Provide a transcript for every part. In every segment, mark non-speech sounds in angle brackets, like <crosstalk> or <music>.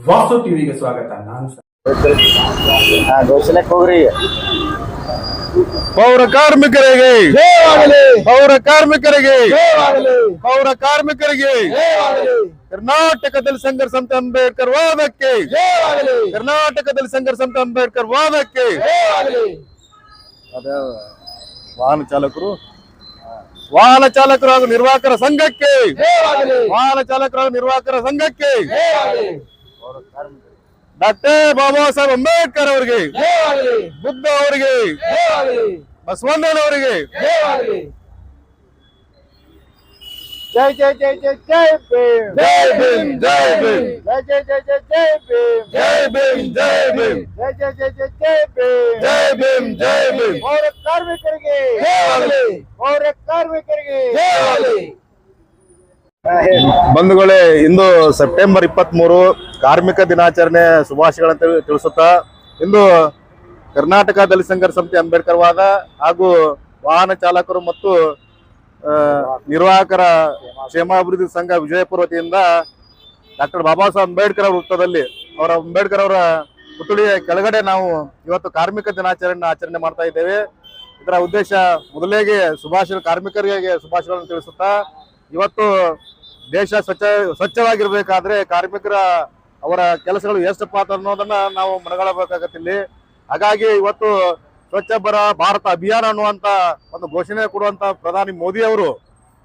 ವಾಸು ಟಿವಿಗೆ ಸ್ವಾಗತ ನಾನು ಸ- ಹಾ ಘೋಷಣೆಗೆ ಹೋಗ್ರಿ ಪೌರ ಕಾರ್ಮಿಕರಿಗೆ ಪೌರ ಕಾರ್ಮಿಕರಿಗೆ ಪೌರ ಕಾರ್ಮಿಕರಿಗೆ ಕರ್ನಾಟಕದಲ್ಲಿ ಸಂಘರ್ಷ ಸಂತ ಅಂಬೇಡ್ಕರ್ ವಾದಕ್ಕೆ ಕರ್ನಾಟಕದಲ್ಲಿ ಸಂಘರ್ಷ ಸಂತ ಅಂಬೇಡ್ಕರ್ ವಾದಕ್ಕೆ ಅದೇ ವಾಹನ ಚಾಲಕರು ವಾಹನ ಚಾಲಕರು ಹಾಗೂ ನಿರ್ವಾಹಕರ ಸಂಘಕ್ಕೆ ವಾಹನ ಚಾಲಕರು ಹಾಗೂ ನಿರ್ವಾಹಕರ ಸಂಘಕ್ಕೆ ಡಾಕ್ಟರ್ ಬಾಬಾ ಸಾಹೇಬ್ ಅಂಬೇಡ್ಕರ್ ಅವರಿಗೆ ಬುದ್ಧ ಅವರಿಗೆ ಬಸವಣ್ಣನವರಿಗೆ ಜೈ ಜೈ ಜೈ ಜೈ ಜೈ ಭೀಮ್ ಜೈ ಭೀಮ್ ಜೈ ಭೀಮ್ ಜೈ ಜೈ ಜೈ ಜೈ ಜೈ ಭೀಮ್ ಜೈ ಭೀಮ್ ಜೈ ಭೀಮ್ ಜೈ ಜೈ ಜೈ ಜೈ ಜೈ ಭೀಮ್ ಜೈ ಭೀಮ್ ಜೈ ಭೀಮ್ ಪೌರ ಕಾರ್ಮಿಕರಿಗೆ ಪೌರ ಕಾರ್ಮಿಕರಿಗೆ ಬಂಧುಗಳೇ, ಇಂದು ಸೆಪ್ಟೆಂಬರ್ ಇಪ್ಪತ್ತ್ ಮೂರು ಕಾರ್ಮಿಕ ದಿನಾಚರಣೆ ಶುಭಾಶಯಗಳಂತ ತಿಳಿಸುತ್ತಾ, ಇಂದು ಕರ್ನಾಟಕ ದಲಿತ ಸಂಘರ್ಷ ಸಮಿತಿ ಅಂಬೇಡ್ಕರ್ ವಾದ ಹಾಗೂ ವಾಹನ ಚಾಲಕರು ಮತ್ತು ನಿರ್ವಾಹಕರ ಕ್ಷೇಮಾಭಿವೃದ್ಧಿ ಸಂಘ ವಿಜಯಪುರ ವತಿಯಿಂದ ಡಾಕ್ಟರ್ ಬಾಬಾ ಸಾಹೇಬ್ ಅಂಬೇಡ್ಕರ್ ಅವರ ವೃತ್ತದಲ್ಲಿ, ಅವರ ಅಂಬೇಡ್ಕರ್ ಅವರ ಪುತ್ಥಳಿಯ ಕೆಳಗಡೆ ನಾವು ಇವತ್ತು ಕಾರ್ಮಿಕ ದಿನಾಚರಣೆ ಆಚರಣೆ ಮಾಡ್ತಾ ಇದ್ದೇವೆ. ಇದರ ಉದ್ದೇಶ ಮೊದಲಿಗೆ ಶುಭಾಶಯ, ಕಾರ್ಮಿಕರಿಗೆ ಶುಭಾಶಯಗಳನ್ನು ತಿಳಿಸುತ್ತಾ ಇವತ್ತು ದೇಶ ಸ್ವಚ್ಛ, ಸ್ವಚ್ಛವಾಗಿರ್ಬೇಕಾದ್ರೆ ಕಾರ್ಮಿಕರ ಅವರ ಕೆಲಸಗಳು ಎಷ್ಟಪ್ಪ ಪಾತ್ರ ಅನ್ನೋದನ್ನ ನಾವು ಮನಗೊಳ್ಳಬೇಕಾಗತ್ತಿಲ್ಲಿ ಹಾಗಾಗಿ ಇವತ್ತು ಸ್ವಚ್ಛ ಬರ ಭಾರತ ಅಭಿಯಾನ ಅನ್ನುವಂತ ಒಂದು ಘೋಷಣೆ ಕೊಡುವಂತ ಪ್ರಧಾನಿ ಮೋದಿ ಅವರು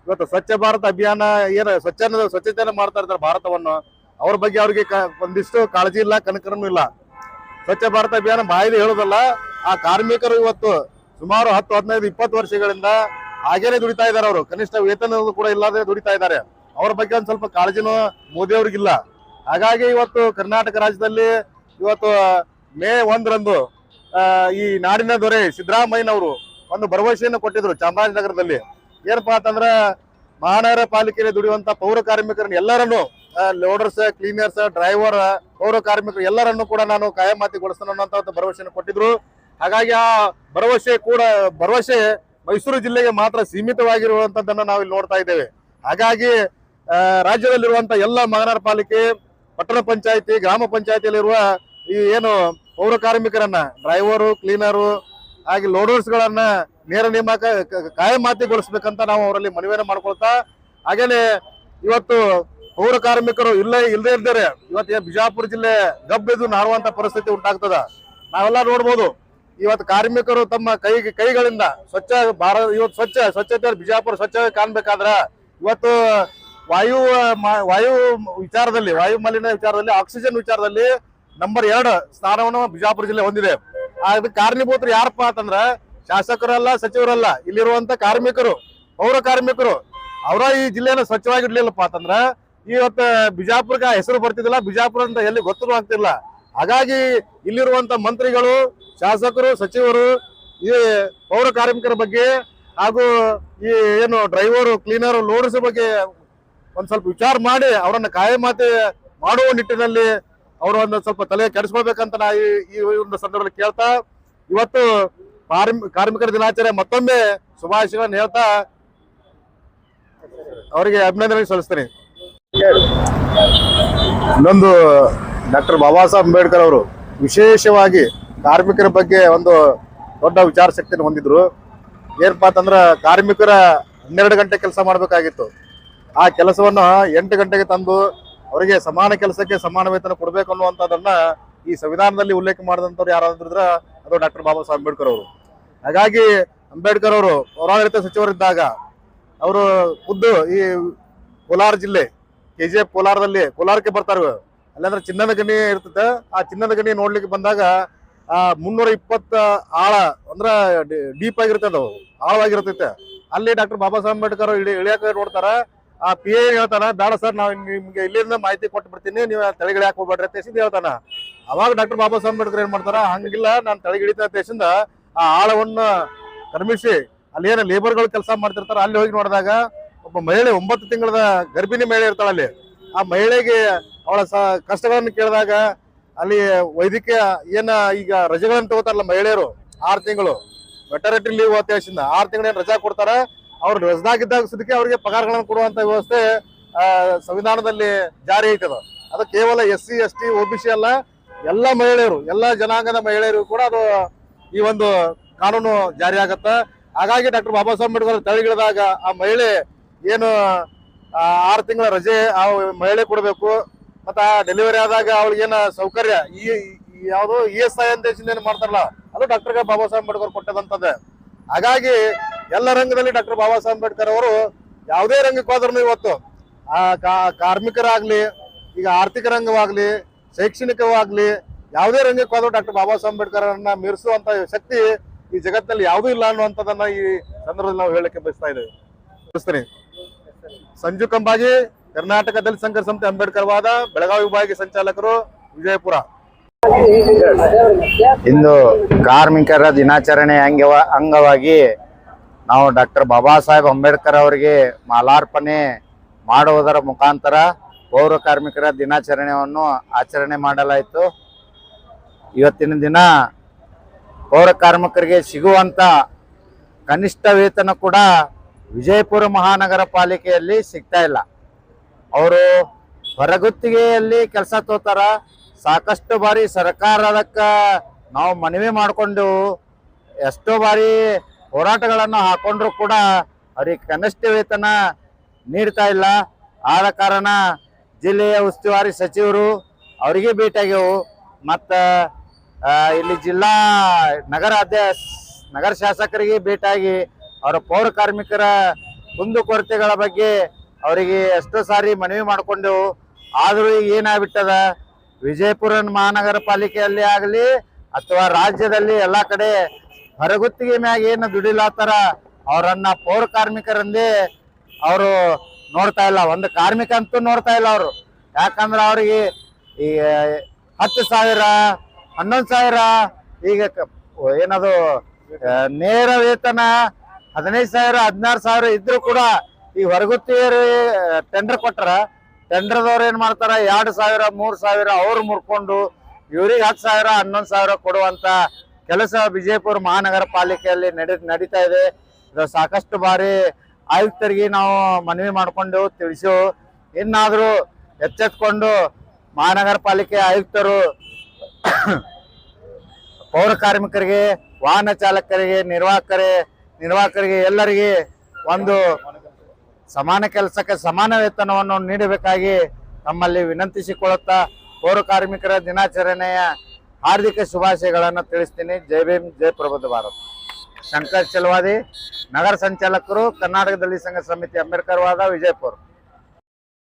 ಇವತ್ತು ಸ್ವಚ್ಛ ಭಾರತ ಅಭಿಯಾನ ಏನು ಸ್ವಚ್ಛ ಸ್ವಚ್ಛತೆಯನ್ನು ಮಾಡ್ತಾ ಇರ್ತಾರೆ ಭಾರತವನ್ನು. ಅವ್ರ ಬಗ್ಗೆ ಅವ್ರಿಗೆ ಒಂದಿಷ್ಟು ಕಾಳಜಿ ಇಲ್ಲ ಕನಕರನೂ ಇಲ್ಲ. ಸ್ವಚ್ಛ ಭಾರತ ಅಭಿಯಾನ ಬಾಯಿಲಿ ಹೇಳೋದಲ್ಲ, ಆ ಕಾರ್ಮಿಕರು ಇವತ್ತು ಸುಮಾರು ಹತ್ತು, ಹದಿನೈದು, ಇಪ್ಪತ್ತು ವರ್ಷಗಳಿಂದ ಹಾಗೇನೆ ದುಡಿತಾ ಇದ್ದಾರೆ ಅವರು. ಕನಿಷ್ಠ ವೇತನ ಕೂಡ ಇಲ್ಲದೆ ದುಡಿತಾ ಇದ್ದಾರೆ. ಅವ್ರ ಬಗ್ಗೆ ಒಂದ್ ಸ್ವಲ್ಪ ಕಾಳಜಿನೂ ಮೋದಿ ಅವ್ರಿಗಿಲ್ಲ. ಹಾಗಾಗಿ ಇವತ್ತು ಕರ್ನಾಟಕ ರಾಜ್ಯದಲ್ಲಿ ಇವತ್ತು ಮೇ ಒಂದರಂದು ಈ ನಾಡಿನ ದೊರೆ ಸಿದ್ದರಾಮಯ್ಯನವರು ಒಂದು ಭರವಸೆಯನ್ನು ಕೊಟ್ಟಿದ್ರು ಚಾಮರಾಜನಗರದಲ್ಲಿ. ಏನಪ್ಪಾ ಅಂತಂದ್ರ ಮಹಾನಗರ ಪಾಲಿಕೆಯಲ್ಲಿ ದುಡಿಯುವಂತ ಪೌರ ಕಾರ್ಮಿಕರನ್ನ ಎಲ್ಲರನ್ನು ಲೋಡರ್ಸ್, ಕ್ಲೀನರ್ಸ್, ಡ್ರೈವರ್, ಪೌರ ಕಾರ್ಮಿಕರು ಎಲ್ಲರನ್ನು ಕೂಡ ನಾನು ಕಾಯಮಾತಿಗೊಳಿಸ್ತಾನೆ ಅನ್ನೋಂತ ಒಂದು ಭರವಸೆಯನ್ನು ಕೊಟ್ಟಿದ್ರು. ಹಾಗಾಗಿ ಆ ಭರವಸೆ ಕೂಡ, ಭರವಸೆ ಮೈಸೂರು ಜಿಲ್ಲೆಗೆ ಮಾತ್ರ ಸೀಮಿತವಾಗಿರುವಂತದ್ದನ್ನ ನಾವು ಇಲ್ಲಿ ನೋಡ್ತಾ ಇದ್ದೇವೆ. ಹಾಗಾಗಿ ರಾಜ್ಯದಲ್ಲಿರುವಂತಹ ರಾಜ್ಯದಲ್ಲಿರುವಂತ ಎಲ್ಲ ಮಹಾನಗರ ಪಾಲಿಕೆ, ಪಟ್ಟಣ ಪಂಚಾಯತಿ, ಗ್ರಾಮ ಪಂಚಾಯತಿಯಲ್ಲಿರುವ ಈ ಏನು ಪೌರ ಕಾರ್ಮಿಕರನ್ನ, ಡ್ರೈವರು, ಕ್ಲೀನರು, ಹಾಗೆ ಲೋಡರ್ಸ್ ಗಳನ್ನ ನೇರ ನೇಮಕ ಕಾಯಮಾತಿಗೊಳಿಸ್ಬೇಕಂತ ನಾವು ಅವರಲ್ಲಿ ಮನವಿಯನ್ನು ಮಾಡ್ಕೊಳ್ತಾ, ಹಾಗೇನೆ ಇವತ್ತು ಪೌರ ಕಾರ್ಮಿಕರು ಇಲ್ಲೇ ಇಲ್ಲದೆ ಇದ್ದಾರೆ ಇವತ್ತು ಬಿಜಾಪುರ ಜಿಲ್ಲೆ ಗಬ್ಬೆದು ನಾಡುವಂತ ಪರಿಸ್ಥಿತಿ ಉಂಟಾಗ್ತದ. ನಾವೆಲ್ಲ ನೋಡ್ಬೋದು. ಇವತ್ತು ಕಾರ್ಮಿಕರು ತಮ್ಮ ಕೈ, ಕೈಗಳಿಂದ ಸ್ವಚ್ಛ, ಭಾರತ, ಇವತ್ತು ಸ್ವಚ್ಛ ಸ್ವಚ್ಛತೆ ಬಿಜಾಪುರ ಸ್ವಚ್ಛವಾಗಿ ಕಾಣ್ಬೇಕಾದ್ರ ಇವತ್ತು ವಾಯು ವಾಯು ವಿಚಾರದಲ್ಲಿ, ವಾಯು ಮಾಲಿನ್ಯ ವಿಚಾರದಲ್ಲಿ, ಆಕ್ಸಿಜನ್ ವಿಚಾರದಲ್ಲಿ ನಂಬರ್ ಎರಡು ಸ್ಥಾನವನ್ನು ಬಿಜಾಪುರ ಜಿಲ್ಲೆ ಹೊಂದಿದೆ. ಅದಕ್ಕೆ ಕಾರಣೀಭೂತರು ಯಾರಪ್ಪ ಅಂತಂದ್ರ ಶಾಸಕರಲ್ಲ, ಸಚಿವರಲ್ಲ, ಇಲ್ಲಿರುವಂತ ಕಾರ್ಮಿಕರು, ಪೌರ ಕಾರ್ಮಿಕರು. ಅವರ ಈ ಜಿಲ್ಲೆಯನ್ನು ಸ್ವಚ್ಛವಾಗಿಡ್ಲಿಲ್ಲಪ್ಪ ಅಂತಂದ್ರ ಇವತ್ತು ಬಿಜಾಪುರಕ್ಕೆ ಹೆಸರು ಬರ್ತಿದ್ದಿಲ್ಲ. ಬಿಜಾಪುರ ಅಂತ ಎಲ್ಲಿ ಗೊತ್ತೂ ಆಗ್ತಿಲ್ಲ ಹಾಗಾಗಿ ಇಲ್ಲಿರುವಂತ ಮಂತ್ರಿಗಳು, ಶಾಸಕರು, ಸಚಿವರು, ಈ ಪೌರ ಕಾರ್ಮಿಕರ ಬಗ್ಗೆ ಹಾಗೂ ಈ ಏನು ಡ್ರೈವರು, ಕ್ಲೀನರ್ ಲೋಡರ್ಸ್ ಬಗ್ಗೆ ಒಂದ್ ಸ್ವಲ್ಪ ವಿಚಾರ ಮಾಡಿ ಅವರನ್ನ ಕಾಯಮಾತಿ ಮಾಡುವ ನಿಟ್ಟಿನಲ್ಲಿ ಅವರು ಒಂದು ಸ್ವಲ್ಪ ತಲೆ ಕೆಡಿಸ್ಕೊಳ್ಬೇಕಂತ ನಾ ಈ ಒಂದು ಸಂದರ್ಭದಲ್ಲಿ ಕೇಳ್ತಾ, ಇವತ್ತು ಕಾರ್ಮಿ- ಕಾರ್ಮಿಕರ ದಿನಾಚರಣೆ ಮತ್ತೊಮ್ಮೆ ಶುಭಾಶಯಗಳನ್ನು ಹೇಳ್ತಾ ಅವರಿಗೆ ಅಭಿನಂದನೆ ಸಲ್ಲಿಸ್ತೇನೆ. ಇನ್ನೊಂದು ಡಾಕ್ಟರ್ ಬಾಬಾ ಸಾಹೇಬ್ ಅಂಬೇಡ್ಕರ್ ಅವರು ವಿಶೇಷವಾಗಿ ಕಾರ್ಮಿಕರ ಬಗ್ಗೆ ಒಂದು ದೊಡ್ಡ ವಿಚಾರ ಶಕ್ತಿಯನ್ನು ಹೊಂದಿದ್ರು. ಏನಪ್ಪಾ ಅಂತಂದ್ರ ಕಾರ್ಮಿಕರ ಹನ್ನೆರಡು ಗಂಟೆ ಕೆಲಸ ಮಾಡಬೇಕಾಗಿತ್ತು. ಆ ಕೆಲಸವನ್ನು ಎಂಟು ಗಂಟೆಗೆ ತಂದು ಅವರಿಗೆ ಸಮಾನ ಕೆಲಸಕ್ಕೆ ಸಮಾನ ವೇತನ ಕೊಡಬೇಕು ಅನ್ನುವಂಥದ್ದನ್ನ ಈ ಸಂವಿಧಾನದಲ್ಲಿ ಉಲ್ಲೇಖ ಮಾಡಿದಂಥವ್ರು ಯಾರಾದ್ರೂ ಇದ್ರ ಅದು ಡಾಕ್ಟರ್ ಬಾಬಾ ಸಾಹೇಬ್ ಅಂಬೇಡ್ಕರ್ ಅವರು. ಹಾಗಾಗಿ ಅಂಬೇಡ್ಕರ್ ಅವರು ಪೌರಾಡಳಿತ ಸಚಿವರಿದ್ದಾಗ ಅವರು ಖುದ್ದು ಈ ಕೋಲಾರ ಜಿಲ್ಲೆ ಕೆ ಜಿ ಎಫ್ ಕೋಲಾರದಲ್ಲಿ, ಕೋಲಾರಕ್ಕೆ ಬರ್ತಾರೆ ಅಲ್ಲಂದ್ರೆ ಚಿನ್ನದ ಗಣಿ ಇರ್ತದೆ. ಆ ಚಿನ್ನದ ಗಣಿ ನೋಡ್ಲಿಕ್ಕೆ ಬಂದಾಗ, ಆ ಮುನ್ನೂರ ಇಪ್ಪತ್ತ ಆಳ ಅಂದ್ರ ಡೀಪ್ ಆಗಿರ್ತದೆ ಅದು. ಆಳವಾಗಿರ್ತೈತೆ. ಅಲ್ಲಿ ಡಾಕ್ಟರ್ ಬಾಬಾ ಸಾಹೇಬ್ ಅಂಬೇಡ್ಕರ್ ಇಳಿ, ಇಳಿಯಾಕ ನೋಡ್ತಾರ. ಆ ಪಿ ಎ ಹೇಳ್ತಾನ, ಬೇಡ ಸರ್ ನಾವು ನಿಮ್ಗೆ ಇಲ್ಲಿಂದ ಮಾಹಿತಿ ಕೊಟ್ಟು ಬಿಡ್ತೀನಿ. ನೀವು ತಲೆಗಿಳಿಯಾಕ ಹೋಗ್ಬೇಡ್ರಿ ಅಂತ ಹೇಳ್ತಾನ. ಅವಾಗ ಡಾಕ್ಟರ್ ಬಾಬಾ ಸಾಹೇಬ್ ಅಂಬೇಡ್ಕರ್ ಏನ್ ಮಾಡ್ತಾರ, ಹಂಗಿಲ್ಲ, ನಾನು ತಲೆಗಿಳಿತ ಎಸಿಂದ ಆ ಆಳವನ್ನ ಕರ್ಮಿಸಿ, ಅಲ್ಲಿ ಏನ ಲೇಬರ್ಗಳು ಕೆಲಸ ಮಾಡ್ತಿರ್ತಾರ, ಅಲ್ಲಿ ಹೋಗಿ ನೋಡಿದಾಗ, ಒಬ್ಬ ಮಹಿಳೆ ಒಂಬತ್ತು ತಿಂಗಳದ ಗರ್ಭಿಣಿ ಮಹಿಳೆ ಇರ್ತಾಳೆ ಅಲ್ಲಿ ಆ ಮಹಿಳೆಗೆ ಅವಳ ಸ ಕಷ್ಟಗಳನ್ನು ಕೇಳಿದಾಗ ಅಲ್ಲಿ ವೈದ್ಯಕೀಯ ಏನ ಈಗ ರಜೆಗಳನ್ನು ತಗೋತಾರಲ್ಲ ಮಹಿಳೆಯರು, ಆರು ತಿಂಗಳು ವೆಟರ್ನಿಟಿ ಲೀವ್ ಅತ್ಯಾವಶ್ಯದಿಂದ ಆರು ತಿಂಗಳ ರಜಾ ಕೊಡ್ತಾರ, ಅವ್ರು ರಜದಾಗಿದ್ದಾಗ ಸದಕ್ಕೆ ಅವ್ರಿಗೆ ಪಗಾರಗಳನ್ನು ಕೊಡುವಂತ ವ್ಯವಸ್ಥೆ ಸಂವಿಧಾನದಲ್ಲಿ ಜಾರಿ ಐತದ ಅದು. ಕೇವಲ S C S T O B C ಅಲ್ಲ, ಎಲ್ಲ ಮಹಿಳೆಯರು, ಎಲ್ಲ ಜನಾಂಗದ ಮಹಿಳೆಯರು ಕೂಡ ಅದು ಈ ಒಂದು ಕಾನೂನು ಜಾರಿ ಆಗತ್ತ. ಹಾಗಾಗಿ ಡಾಕ್ಟರ್ ಬಾಬಾ ಸಾಹೇಬ್ ಅಂಬೇಡ್ಕರ್ ತಳಿಗಿಳಿದಾಗ ಆ ಮಹಿಳೆ ಏನು ಆರು ತಿಂಗಳ ರಜೆ ಆ ಮಹಿಳೆ ಕೊಡಬೇಕು ಮತ್ತ ಡೆಲಿವರಿ ಆದಾಗ ಅವಳಿಗೇನ ಸೌಕರ್ಯ? ಈ ಯಾವುದು ಇ ಎಸ್ ಐ ಅಂತ ಏನು ಮಾಡ್ತಾರಲ್ಲ, ಅದು ಡಾಕ್ಟರ್ ಬಾಬಾ ಸಾಹೇಬ್ ಅಂಬೇಡ್ಕರ್ ಕೊಟ್ಟದಂತದ್ದೆ ಹಾಗಾಗಿ ಎಲ್ಲ ರಂಗದಲ್ಲಿ ಡಾಕ್ಟರ್ ಬಾಬಾ ಸಾಹೇಬ್ ಅಂಬೇಡ್ಕರ್ ಅವರು ಯಾವುದೇ ರಂಗಕ್ಕೆ ಹೋದ್ರೂ ಇವತ್ತು ಆ ಕಾರ್ಮಿಕರಾಗ್ಲಿ, ಈಗ ಆರ್ಥಿಕ ರಂಗವಾಗ್ಲಿ, ಶೈಕ್ಷಣಿಕವಾಗ್ಲಿ, ಯಾವುದೇ ರಂಗಕ್ಕೆ ಹೋದ್ರು ಡಾಕ್ಟರ್ ಬಾಬಾ ಸಾಹೇಬ್ ಅಂಬೇಡ್ಕರ್ ಮೀರಿಸುವಂತ ಶಕ್ತಿ ಈ ಜಗತ್ತಲ್ಲಿ ಯಾವುದೂ ಇಲ್ಲ ಅನ್ನುವಂಥದ್ದನ್ನ ಈ ಸಂದರ್ಭದಲ್ಲಿ ನಾವು ಹೇಳಕ್ಕೆ ಬಯಸ್ತಾ ಇದ್ದೇವೆ. ಸಂಜು ಕಂಬಾಜಿ ಕರ್ನಾಟಕ ದಲಿತ ಸಂಘರ್ಷ ಅಂಬೇಡ್ಕರ್ ವಾದ, ಬೆಳಗಾವಿ ವಿಭಾಗೀಯ ಸಂಚಾಲಕರು ವಿಜಯಪುರ. ಇಂದು ಕಾರ್ಮಿಕರ ದಿನಾಚರಣೆ ಅಂಗವ, ಅಂಗವಾಗಿ ನಾವು ಡಾಕ್ಟರ್ ಬಾಬಾ ಸಾಹೇಬ್ ಅಂಬೇಡ್ಕರ್ ಅವರಿಗೆ ಮಾಲಾರ್ಪಣೆ ಮಾಡುವುದರ ಮುಖಾಂತರ ಪೌರ ಕಾರ್ಮಿಕರ ದಿನಾಚರಣೆಯನ್ನು ಆಚರಣೆ ಮಾಡಲಾಯಿತು. ಇವತ್ತಿನ ದಿನ ಪೌರ ಕಾರ್ಮಿಕರಿಗೆ ಸಿಗುವಂತ ಕನಿಷ್ಠ ವೇತನ ಕೂಡ ವಿಜಯಪುರ ಮಹಾನಗರ ಪಾಲಿಕೆಯಲ್ಲಿ ಸಿಗ್ತಾ ಇಲ್ಲ. ಅವರು ಹೊರಗುತ್ತಿಗೆಯಲ್ಲಿ ಕೆಲಸ ತೋತಾರ. ಸಾಕಷ್ಟು ಬಾರಿ ಸರ್ಕಾರ ಅದಕ್ಕೆ ನಾವು ಮನವಿ ಮಾಡಿಕೊಂಡೆವು ಎಷ್ಟೋ ಬಾರಿ ಹೋರಾಟಗಳನ್ನು ಹಾಕೊಂಡ್ರು ಕೂಡ ಅವ್ರಿಗೆ ಕನಿಷ್ಠ ವೇತನ ನೀಡ್ತಾ ಇಲ್ಲ. ಆದ ಕಾರಣ ಜಿಲ್ಲೆಯ ಉಸ್ತುವಾರಿ ಸಚಿವರು ಅವರಿಗೆ ಭೇಟಿಯಾಗೆವು ಮತ್ತು ಇಲ್ಲಿ ಜಿಲ್ಲಾ ನಗರ ಅಧ್ಯಕ್ಷ, ನಗರ ಶಾಸಕರಿಗೆ ಭೇಟಿಯಾಗಿ ಅವರ ಪೌರ ಕಾರ್ಮಿಕರ ಕುಂದುಕೊರತೆಗಳ ಬಗ್ಗೆ ಅವರಿಗೆ ಎಷ್ಟೋ ಸಾರಿ ಮನವಿ ಮಾಡ್ಕೊಂಡೆವು ಆದರೂ ಈಗ ಏನಾಗ್ಬಿಟ್ಟದ? ವಿಜಯಪುರ ಮಹಾನಗರ ಪಾಲಿಕೆಯಲ್ಲಿ ಆಗಲಿ ಅಥವಾ ರಾಜ್ಯದಲ್ಲಿ ಎಲ್ಲ ಕಡೆ ಹೊರಗುತ್ತಿಗೆ ಮ್ಯಾಗ ಏನು ದುಡಿಲಾತಾರ, ಅವರನ್ನ ಪೌರ ಕಾರ್ಮಿಕರಂದೇ ಅವರು ನೋಡ್ತಾ ಇಲ್ಲ. ಒಂದು ಕಾರ್ಮಿಕ ಅಂತೂ ನೋಡ್ತಾ ಇಲ್ಲ ಅವರು. ಯಾಕಂದ್ರೆ ಅವ್ರಿಗೆ ಈ ಹತ್ತು ಸಾವಿರ, ಹನ್ನೊಂದು ಸಾವಿರ, ಈಗ ಏನದು ನೇರ ವೇತನ, ಹದಿನೈದು ಸಾವಿರ, ಹದಿನಾರು ಸಾವಿರ ಇದ್ರೂ ಕೂಡ ಈ ಹೊರಗುತ್ತಿಯರು ಟೆಂಡರ್ ಕೊಟ್ಟಾರ ಟೆಂಡರ್ದವ್ರು ಏನ್ ಮಾಡ್ತಾರ, ಎರಡು ಸಾವಿರ, ಮೂರ್ ಸಾವಿರ ಅವ್ರು ಮುರ್ಕೊಂಡು ಇವ್ರಿಗೆ ಹತ್ತು ಸಾವಿರ, ಹನ್ನೊಂದು ಸಾವಿರ ಕೊಡುವಂತ ಕೆಲಸ ವಿಜಯಪುರ ಮಹಾನಗರ ಪಾಲಿಕೆಯಲ್ಲಿ ನಡಿ, ನಡೀತಾ ಇದೆ. ಇದು ಸಾಕಷ್ಟು ಬಾರಿ ಆಯುಕ್ತರಿಗೆ ನಾವು ಮನವಿ ಮಾಡ್ಕೊಂಡು ತಿಳಿಸು. ಇನ್ನಾದರೂ ಎಚ್ಚೆತ್ಕೊಂಡು ಮಹಾನಗರ ಪಾಲಿಕೆ ಆಯುಕ್ತರು <coughs> ಪೌರ ಕಾರ್ಮಿಕರಿಗೆ, ವಾಹನ ಚಾಲಕರಿಗೆ, ನಿರ್ವಾಹಕರೇ, ನಿರ್ವಾಹಕರಿಗೆ ಎಲ್ಲರಿಗೆ ಒಂದು ಸಮಾನ ಕೆಲಸಕ್ಕೆ ಸಮಾನ ವೇತನವನ್ನು ನೀಡಬೇಕಾಗಿ ನಮ್ಮಲ್ಲಿ ವಿನಂತಿಸಿಕೊಳ್ಳುತ್ತಾ ಪೌರ ಕಾರ್ಮಿಕರ ದಿನಾಚರಣೆಯ ಹಾರ್ದಿಕ ಶುಭಾಶಯಗಳನ್ನು ತಿಳಿಸ್ತೀನಿ. ಜೈ ಭೀಮ್, ಜೈ ಪ್ರಬುದ್ಧ ಭಾರತ್. ಶಂಕರ್ ಚಲವಾದಿ, ನಗರ ಸಂಚಾಲಕರು ಕರ್ನಾಟಕ ದಲಿತ ಸಂಘ ಸಮಿತಿ ಅಂಬೇಡ್ಕರ್ ವಾದ ವಿಜಯಪುರ.